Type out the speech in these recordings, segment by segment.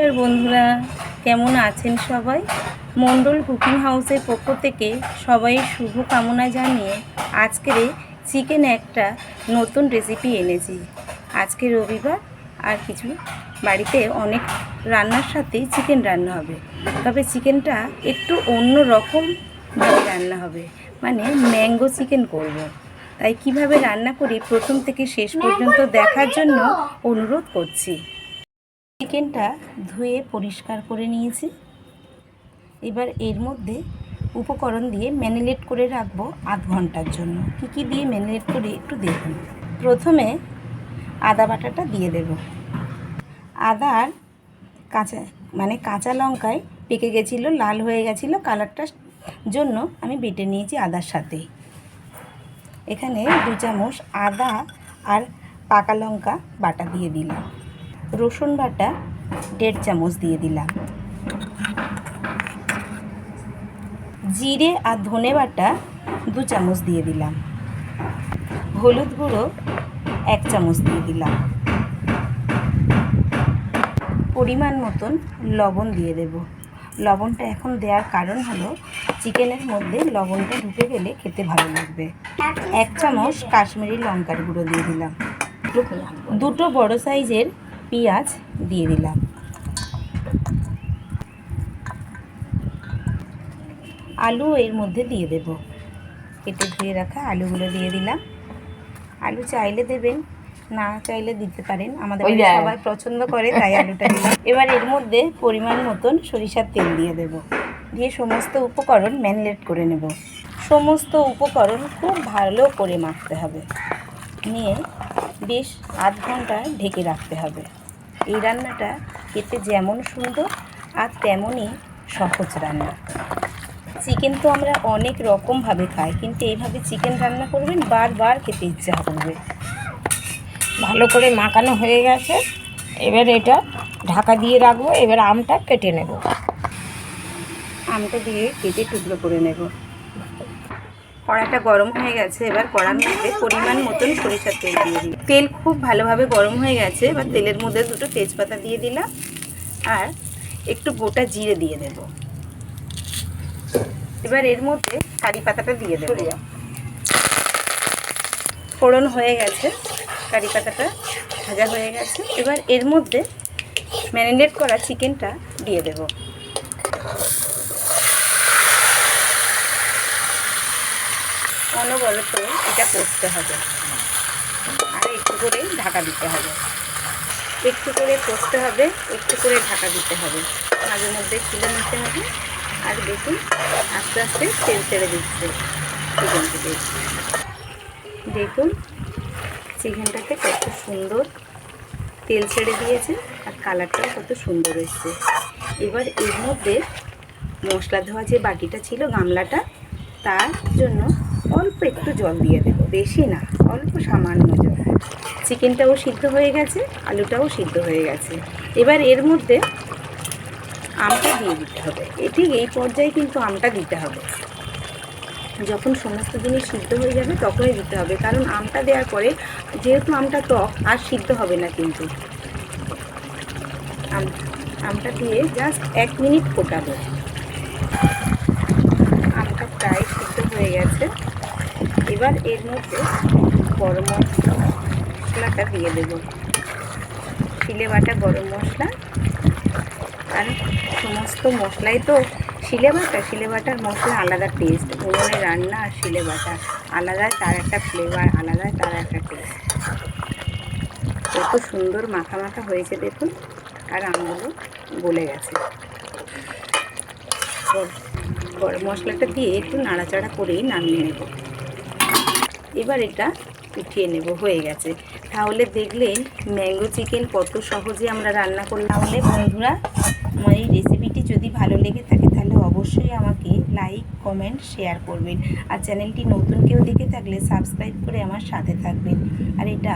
নমস্কার বন্ধুরা কেমন আছেন সবাই? মণ্ডল কুকিং হাউসের পক্ষ থেকে সবাই শুভ কামনা জানিয়ে আজকের চিকেন একটা নতুন রেসিপি এনেছি। আজকে রবিবার আর কিছু বাড়িতে অনেক রান্নার সাথেই চিকেন রান্না হবে। তবে চিকেনটা একটু অন্য রকমভাবে রান্না হবে। মানে ম্যাঙ্গো চিকেন করব। তাই কীভাবে রান্না করি প্রথম থেকে শেষ পর্যন্ত দেখার জন্য অনুরোধ করছি। চিকেনটা ধুয়ে পরিষ্কার করে নিয়েছি। এবার এর মধ্যে উপকরণ দিয়ে ম্যারিনেট করে রাখব আধ ঘণ্টার জন্য। কি কি দিয়ে ম্যারিনেট করে একটু দেখুন। প্রথমে আদা বাটাটা দিয়ে দেব। আদার কাঁচা মানে কাঁচা লঙ্কায় পেকে গেছিল, লাল হয়ে গেছিল কালারটার জন্য আমি বেটে নিয়েছি আদার সাথে। এখানে দু চামচ আদা আর পাকা লঙ্কা বাটা দিয়ে দিলাম। রসুন বাটা দেড় চামচ দিয়ে দিলাম। জিরে আর ধনে বাটা দু চামচ দিয়ে দিলাম। হলুদ গুঁড়ো এক চামচ দিয়ে দিলাম। পরিমাণ মতন লবণ দিয়ে দেব। লবণটা এখন দেওয়ার কারণ হলো, চিকেনের মধ্যে লবণটা ঢুকে গেলে খেতে ভালো লাগবে। এক চামচ কাশ্মীরি লঙ্কার গুঁড়ো দিয়ে দিলাম। দুটো বড় সাইজের পেঁয়াজ দিয়ে দিলাম। আলু এর মধ্যে দিয়ে দেব। কেটে ধুয়ে রাখা আলুগুলো দিয়ে দিলাম। আলু চাইলে দেবেন না চাইলে দিতে পারেন। আমাদের। সবাই পছন্দ করে তাই আলুটা দিলাম। এবার এর মধ্যে পরিমাণ মতন সরিষার তেল দিয়ে দেব। দিয়ে সমস্ত উপকরণ ম্যানলেট করে নেব। সমস্ত উপকরণ খুব ভালো করে মাখতে হবে। নিয়ে বেশ আধ ঘণ্টা ঢেকে রাখতে হবে। এই রান্নাটা খেতে যেমন সুন্দর আর তেমনই সহজ রান্না। চিকেন তো আমরা অনেক রকমভাবে খাই, কিন্তু এইভাবে চিকেন রান্না করবেন, বারবার খেতে ইচ্ছা করবে। ভালো করে মাখানো হয়ে গেছে। এবার এটা ঢাকা দিয়ে রাখব, এবার আমটা কেটে নেব। আমটা দিয়ে কেটে টুকরো করে নেব। কড়াটা গরম হয়ে গেছে, এবার কড়ার মধ্যে পরিমাণ মতন সরিষার তেল দিয়ে দিই তেল খুব ভালোভাবে গরম হয়ে গেছে, এবার তেলের মধ্যে দুটো তেজপাতা দিয়ে দিলাম, আর একটু গোটা জিরে দিয়ে দেব। এবার এর মধ্যে কারি পাতাটা দিয়ে দেবো। ফোড়ন হয়ে গেছে, কারি পাতাটা ভাজা হয়ে গেছে। এবার এর মধ্যে ম্যারিনেট করা চিকেনটা দিয়ে দেবো। অনবরত এটা করতে হবে। আর একটু করে ঢাকা দিতে হবে। একটু করে কষতে হবে, একটু করে ঢাকা দিতে হবে। মাঝে মধ্যে খুলে নিতে হবে। আর দেখুন, আস্তে আস্তে তেল ছেড়ে দিচ্ছে। চিকেন থেকে। দেখুন চিকেনটাতে কত সুন্দর তেল ছেড়ে দিয়েছে আর কালারটাও কত সুন্দর এসছে এবার এর মধ্যে মশলা ধোয়া যে বাটিটা ছিল গামলাটা, তার জন্য অল্প একটু জল দিয়ে দেবো, বেশি না, অল্প সামান্য জল। চিকেনটাও সিদ্ধ হয়ে গেছে, আলুটাও সিদ্ধ হয়ে গেছে। এবার এর মধ্যে আমটা দিয়ে দিতে হবে। ঠিক এই পর্যায়ে কিন্তু আমটা দিতে হবে। যখন সমস্ত জিনিস সিদ্ধ হয়ে যাবে তখনই দিতে হবে, কারণ আমটা দেওয়ার পরে যেহেতু আমটা টক, আর সিদ্ধ হবে না কিন্তু। আম- আমটা দিয়ে জাস্ট এক মিনিট ফোটাবো। আমটা প্রায় সিদ্ধ হয়ে গেছে। এবার এর মধ্যে গরম মশলাটা দিয়ে দেবো। শিলে বাটা গরম মশলা আর সমস্ত মশলাই তো শিলে বাটা, শিলে বাটার মশলা আলাদা টেস্ট উনুনে রান্না আর শিলে বাটা, আলাদা তার একটা ফ্লেভার আলাদা তার একটা টেস্ট কত সুন্দর মাখা মাখা হয়েছে দেখুন, আর আমগুলো গলে গেছে। গরম মশলাটা দিয়ে একটু নাড়াচাড়া করেই নামিয়ে নেব। এবার এটা উঠিয়ে নেব, হয়ে গেছে। তাহলে দেখলেন ম্যাঙ্গো চিকেন কত সহজে আমরা রান্না করলাম। তাহলে বন্ধুরা, আমার এই রেসিপিটি যদি ভালো লেগে থাকে, তাহলে অবশ্যই আমাকে লাইক কমেন্ট শেয়ার করবেন। আর চ্যানেলটি নতুন কেউ দেখে থাকলে সাবস্ক্রাইব করে আমার সাথে থাকবেন। আর এটা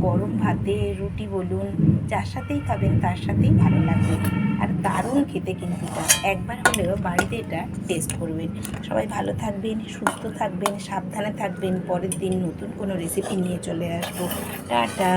গরম ভাতে রুটি বলুন, যার সাথেই খাবেন, তার সাথেই ভালো লাগবে। আর দারুণ খেতে কিন্তু একবার হলেও বাড়িতে এটা টেস্ট করবেন। সবাই ভালো থাকবেন, সুস্থ থাকবেন, সাবধানে থাকবেন। পরের দিন নতুন কোনো রেসিপি নিয়ে চলে আসব। টাটা!